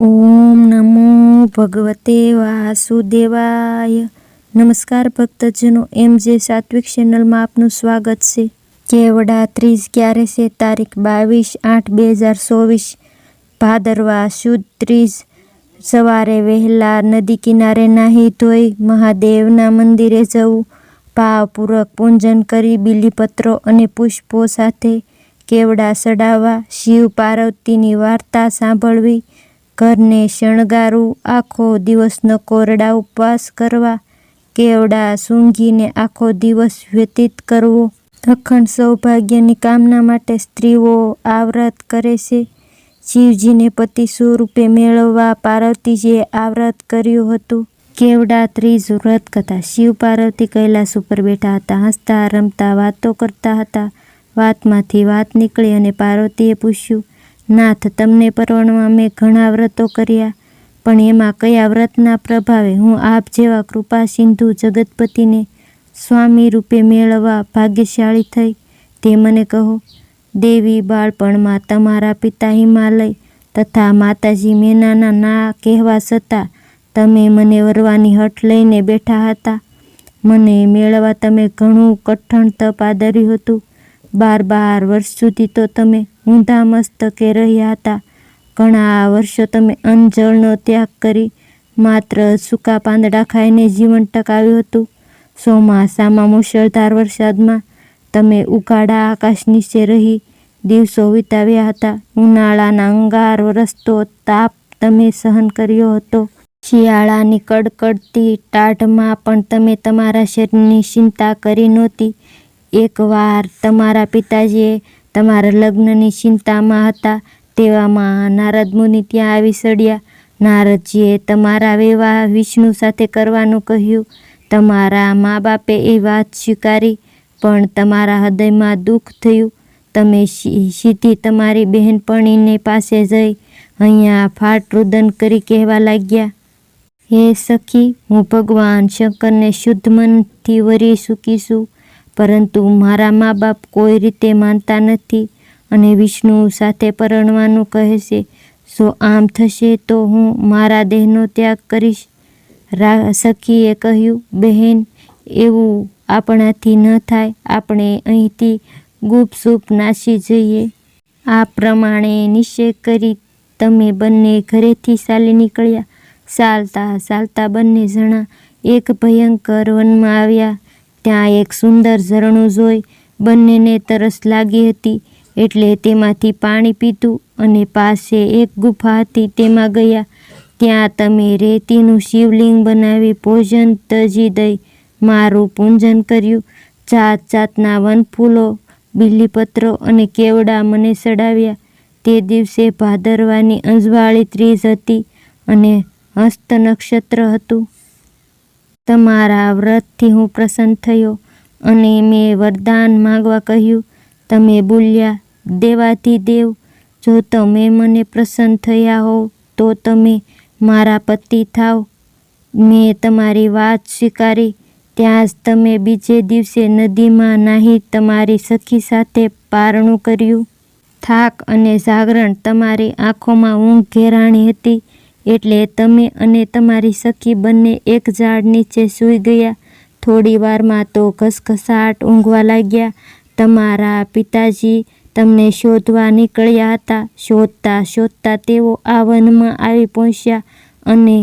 ઓમ નમો ભગવતે વાસુદેવાય નમસ્કાર ભક્તજનો એમ જે સાત્વિક ચેનલમાં આપનું સ્વાગત છે। કેવડા ત્રીસ ક્યારે છે? તારીખ બાવીસ આઠ બે હજાર ચોવીસ। ભાદરવા શુદ્ધ ત્રીસ। સવારે વહેલા નદી કિનારે નાહી ધોઈ મહાદેવના મંદિરે જવું। ભાવપૂર્વક પૂજન કરી બીલીપત્રો અને પુષ્પો સાથે કેવડા સડાવવા શિવ પાર્વતીની વાર્તા સાંભળવી। ઘરને શણગારવું આખો દિવસનો કોરડા ઉપવાસ કરવા, કેવડા સૂંઘીને આખો દિવસ વ્યતીત કરવો. અખંડ સૌભાગ્યની કામના માટે સ્ત્રીઓ આ વ્રત કરે છે. શિવજીને પતિ સ્વરૂપે મેળવવા પાર્વતીજીએ આ વ્રત કર્યું હતું. કેવડા ત્રીજ વ્રત કથા શિવ પાર્વતી કૈલાસ ઉપર બેઠા હતા, હસતા, રમતા, વાતો કરતા હતા. વાતમાંથી વાત નીકળી અને પાર્વતીએ પૂછ્યું નાથ, તમને પરવણમાં મેં ઘણા વ્રતો કર્યા, પણ એમાં કયા વ્રતના પ્રભાવે હું આપ જેવા કૃપા સિંધુ જગતપતિને સ્વામી રૂપે મેળવવા ભાગ્યશાળી થઈ? તે મને કહો, દેવી બાળપણમાં તમારા પિતા હિમાલય તથા માતાજી મેનાના ના કહેવા છતાં તમે મને વરવાની હઠ લઈને બેઠા હતા. મને મેળવવા તમે ઘણું કઠણ તપ આદર્યું હતું. બાર બાર વર્ષ સુધી તો તમે ઊંધા મસ્તકે રહ્યા હતા. ઘણા વર્ષો તમે અંજળનો ત્યાગ કરી માત્ર સૂકા પાંદડા ખાઈને જીવન ટકાવ્યું હતું. ચોમાસામાં મુશળધાર વરસાદમાં તમે ઉઘાડા આકાશ નીચે રહી દિવસો વિતાવ્યા હતા. ઉનાળાના અંગાર વરસતો તાપ તમે સહન કર્યો હતો. શિયાળાની કડકડતી ટાઢમાં પણ તમે તમારા શરીરની ચિંતા કરી નહોતી. એકવાર તમારા પિતાજીએ તમારા લગ્નની ચિંતામાં હતા, તેવામાં નારદ મુનિ ત્યાં આવી સડ્યા. નારદજીએ તમારા વિવાહ વિષ્ણુ સાથે કરવાનું કહ્યું. તમારા મા બાપે એ વાત સ્વીકારી, પણ તમારા હૃદયમાં દુઃખ થયું. તમે સીધી તમારી બહેનપણીને પાસે જઈ અહીંયા ફાટ રુદન કરી કહેવા લાગ્યા. હે સખી, હું ભગવાન શંકરને શુદ્ધ મનથી વરી ચૂકીશું પરંતુ મારા મા બાપ કોઈ રીતે માનતા નથી અને વિષ્ણુ સાથે પરણવાનું કહે છે, જો આમ થશે તો હું મારા દેહનો ત્યાગ કરીશ. રા, સખીએ કહ્યું, બહેન, એવું આપણાથી ન થાય. આપણે અહીંથી ગુપસુપ નાસી જઈએ. આ પ્રમાણે નિશ્ચય કરી તમે બંને ઘરેથી ચાલી નીકળ્યા. ચાલતા ચાલતા બંને જણા એક ભયંકર વનમાં આવ્યા. ત્યાં એક સુંદર ઝરણું જોઈ બંનેને તરસ લાગી હતી એટલે તેમાંથી પાણી પીતું અને પાસે એક ગુફા હતી તેમાં ગયા. ત્યાં તમે રેતીનું શિવલિંગ બનાવી ભોજન તજી દઈ મારું પૂજન કર્યું. જાત જાતના વનફૂલો, બિલીપત્રો અને કેવડા મને ચડાવ્યા તે દિવસે ભાદરવાની અંજવાળી ત્રીજ હતી અને હસ્ત નક્ષત્ર હતું. તમારા વ્રતથી હું પ્રસન્ન થયો અને મેં વરદાન માગવા કહ્યું, તમે બોલ્યા, દેવાથી દેવ, જો તમે મને પ્રસન્ન થયા હો તો તમે મારા પતિ થાવ. મેં તમારી વાત સ્વીકારી, ત્યાં જ તમે બીજે દિવસે નદીમાં નાહી તમારી સખી સાથે પારણું કર્યું. થાક અને જાગરણ તમારી આંખોમાં ઊંઘ ઘેરાણી હતી. એટલે તમે અને તમારી સખી બંને એક ઝાડ નીચે સૂઈ ગયા. થોડી વારમાં તો ઘસઘસાટ ઊંઘવા લાગ્યા. તમારા પિતાજી તમને શોધવા નીકળ્યા હતા. શોધતા શોધતા તેઓ આ વનમાં આવી પહોંચ્યા અને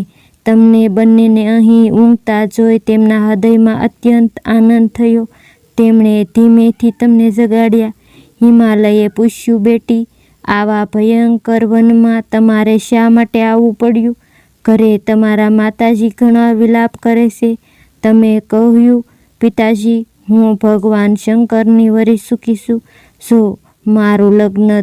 તમને બંનેને અહીં ઊંઘતા જોઈ તેમના હૃદયમાં અત્યંત આનંદ થયો. તેમણે ધીમેથી તમને જગાડ્યા. હિમાલયે પૂછ્યું, બેટી આવા ભયંકર વનમાં તમારે શા માટે આવવું પડ્યું? ઘરે તમારા માતાજી ઘણા વિલાપ કરે છે. તમે કહ્યું, પિતાજી, હું ભગવાન શંકરની વરી છું જો મારું લગ્ન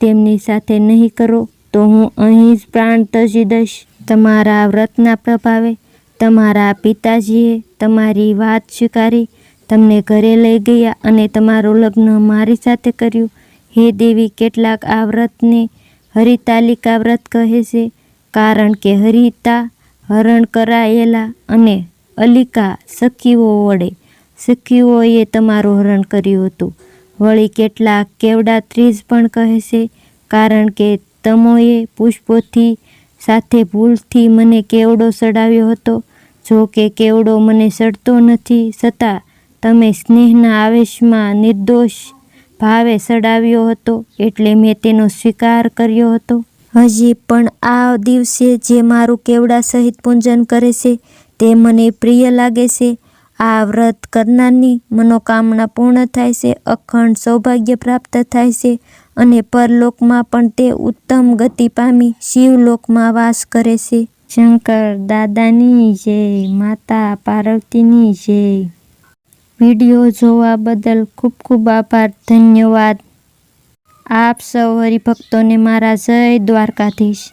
તેમની સાથે નહીં કરો, તો હું અહીં જ પ્રાણ તજી દઈશ. તમારા વ્રતના પ્રભાવે તમારા પિતાજીએ તમારી વાત સ્વીકારી. તમને ઘરે લઈ ગયા અને તમારું લગ્ન મારી સાથે કર્યું. હે દેવી, કેટલાક આ વ્રતને હરિતાલિકા વ્રત કહે છે, કારણ કે હરિતા હરણ કરાયેલા અને અલિકા સખીઓ વડે. સખીઓએ તમારું હરણ કર્યું હતું. વળી કેટલાક કેવડા ત્રીજ પણ કહે છે, કારણ કે તમોએ પુષ્પોથી સાથે ભૂલથી મને કેવડો સડાવ્યો હતો. જો કે કેવડો મને સડતો નથી, છતાં તમે સ્નેહના આવેશમાં નિર્દોષ ભાવે સડાવ્યો હતો એટલે મેં તેનો સ્વીકાર કર્યો હતો. હજી પણ આ દિવસે જે મારું કેવડા સહિત પૂજન કરે છે, તે મને પ્રિય લાગે છે. આ વ્રત કરનારની મનોકામના પૂર્ણ થાય છે, અખંડ સૌભાગ્ય પ્રાપ્ત થાય છે અને પરલોકમાં પણ તે ઉત્તમ ગતિ પામી શિવલોકમાં વાસ કરે છે. શંકર દાદાની જય, માતા પાર્વતીની જય. વીડિયો જોવા બદલ ખૂબ ખૂબ આભાર ધન્યવાદ. આપ સૌ હરિભક્તોને મારા જય દ્વારકાધીશ.